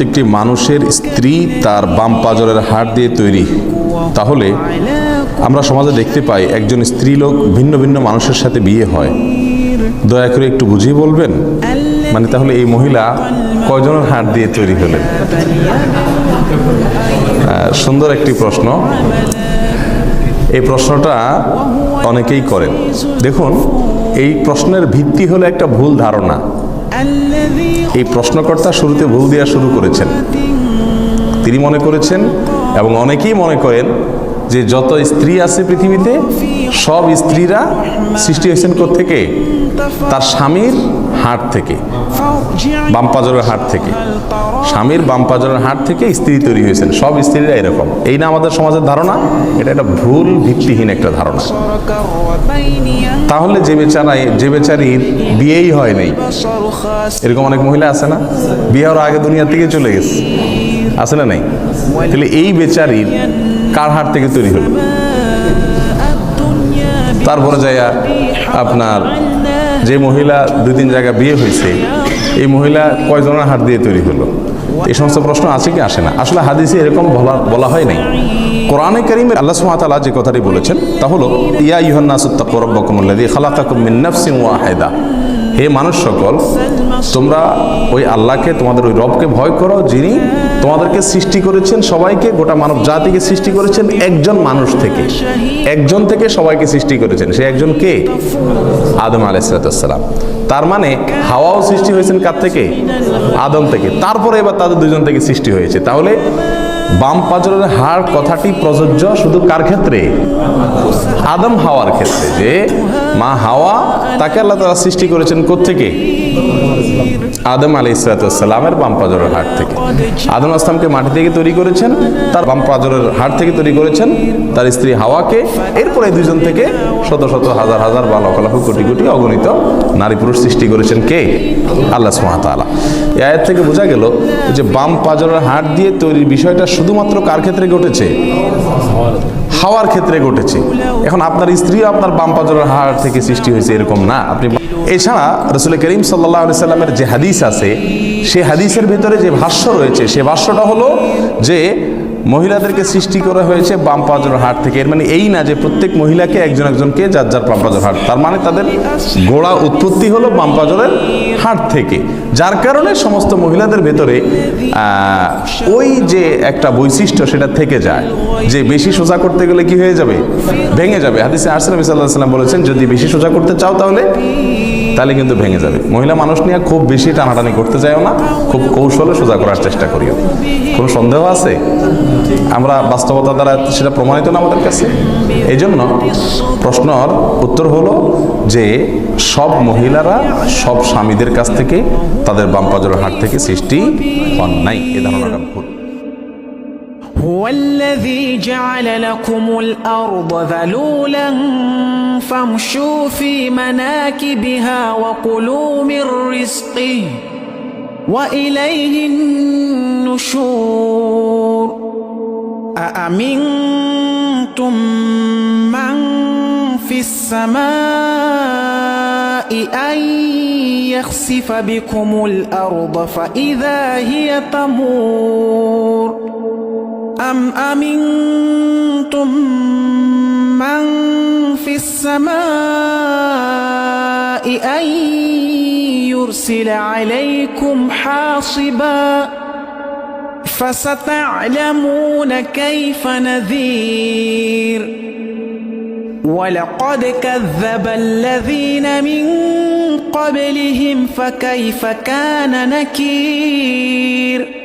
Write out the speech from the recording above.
প্রত্যেকটি মানুষের স্ত্রী তার বাম পাজরের হাড় দিয়ে তৈরি। তাহলে আমরা সমাজে দেখতে পাই একজন স্ত্রী লোক ভিন্ন ভিন্ন মানুষের সাথে বিয়ে হয়। দয়া করে একটু বুঝিয়ে বলবেন? মানে তাহলে এই মহিলা কয়জনের হাড় দিয়ে তৈরি হলেন? সুন্দর একটি প্রশ্ন। এই প্রশ্নটা অনেকেই করেন। দেখুন, এই প্রশ্নের ভিত্তি হলো একটা ভুল ধারণা। এই প্রশ্নকর্তা শুরুতে ভুল দেওয়া শুরু করেছেন। তিনি মনে করেছেন এবং অনেকেই মনে করেন যে যত স্ত্রী আছে পৃথিবীতে, সব স্ত্রীরা সৃষ্টি হয়েছেন থেকে তার স্বামীর হাট থেকে। বাম পাজরের হাট থেকে। স্বামীর বাম পাজরের হাট থেকে স্ত্রী তৈরি হয়েছেন। সব স্ত্রীরা এরকম। এই না আমাদের সমাজের ধারণা, এটা একটা ভুল ভিত্তিহীন একটা ধারণা। তাহলে যে বেচারাই যে বেচারির বিয়েই হয় নাই, এরকম অনেক মহিলা আছে না? বিয়ে হওয়ার আগে দুনিয়া থেকে চলে গেছে। আছে না নাই? তাহলে এই বেচারির কার হাট থেকে তৈরি হলো? তারপরে যাইয়া আপনার যে মহিলা দুই তিন জায়গায় বিয়ে হয়েছে, এই মহিলা কয়জনের হাত দিয়ে তৈরি হলো? এই সমস্ত প্রশ্ন আছে কি, আসে না। আসলে হাদিসে এরকম বলা বলা হয় নাই। কোরআনে করিমের আল্লাহ সুমাতালা যে কথাটি বলেছেন, তা হলো, ইয়া ইহন্নাসুত্তাকুরব্বকুমুল্লাদি খালাকাকুম মিন নাফসিন ওয়াহিদা। হে মানুষ সকল, তোমরা ওই আল্লাহকে, তোমাদের ওই রবকে ভয় করো যিনি তোমাদেরকে সৃষ্টি করেছেন সবাইকে, গোটা মানব জাতিকে সৃষ্টি করেছেন একজন মানুষ থেকে। একজন থেকে সবাইকে সৃষ্টি করেছেন। সে একজন কে? আদম আলাইসালাম তার মানে হাওয়াও সৃষ্টি হয়েছেন কার থেকে? আদম থেকে। তারপরে এবার তাদের দুজন থেকে সৃষ্টি হয়েছে। তাহলে বাম পাজরের হাড় কথাটি প্রযোজ্য শুধু কার ক্ষেত্রে? আদম হাওয়ার ক্ষেত্রে। যে মা হাওয়া, তাকে আল্লাহ তারা সৃষ্টি করেছেন কোত্থেকে? আদম আলী ইসরাতামের বাম পাজরের হাট থেকে। আদম আসলামকে মাটি থেকে তৈরি করেছেন, তার বাম পাজরের হাট থেকে তৈরি করেছেন, তার স্ত্রী হাওয়াকে, এরপরে দুজন থেকে শত শত হাজার হাজার বা লক্ষ লক্ষ কোটি কোটি অগণিত নারী পুরুষ সৃষ্টি করেছেন কে? আল্লাহ সুমাতালা এই আয়ের থেকে বোঝা গেল যে বাম পাজরের হাট দিয়ে তৈরির বিষয়টা শুধুমাত্র কার ক্ষেত্রে ঘটেছে? হাওয়ার ক্ষেত্রে ঘটেছে। এখন আপনার স্ত্রী আপনার বাম পাজরের হাড় থেকে সৃষ্টি হয়েছে, এরকম না। আপনি এছাড়া রসুল করিম সাল্লাহ সাল্লামের যে হাদিস আছে, সে হাদিসের ভিতরে যে ভাষ্য রয়েছে, সে ভাষ্যটা হলো যে মহিলাদেরকে সৃষ্টি করা হয়েছে বাম পাজর হাট থেকে। এর মানে এই না যে প্রত্যেক মহিলাকে একজন একজনকে যার যার বাম পাজর হাট। তার মানে তাদের গোড়া উৎপত্তি হলো বাম পাজরের হাট থেকে। যার কারণে সমস্ত মহিলাদের ভেতরে ওই যে একটা বৈশিষ্ট্য সেটা থেকে যায়। যে বেশি সোজা করতে গেলে কি হয়ে যাবে? ভেঙে যাবে। হাদিসে আরসালাম সাল্লাহ সাল্লাম বলেছেন, যদি বেশি সোজা করতে চাও তাহলে তাহলে কিন্তু ভেঙে যাবে। মহিলা মানুষ নিয়ে খুব বেশি টানাটানি করতে যাও না, খুব কৌশলে সোজা করার চেষ্টা করিও। কোনো সন্দেহ আছে? আমরা বাস্তবতা দ্বারা সেটা প্রমাণিত না আমাদের কাছে। এই জন্য প্রশ্নর উত্তর হলো যে, সব মহিলারা সব স্বামীদের কাছ থেকে তাদের বামপাজরের হাট থেকে সৃষ্টি হন নাই। এ ধারণাটা ভুল هو الذي جعل لكم الأرض ذلولا فامشوا في مناكبها وكلوا من رزقه وإليه النشور. أأمنتم من في السماء أن يخسف بكم الأرض فإذا هي تمور؟ أم أمنتم من في السماء أن يرسل عليكم حاصبا فستعلمون كيف نذير ولقد كذب الذين من قبلهم فكيف كان نكير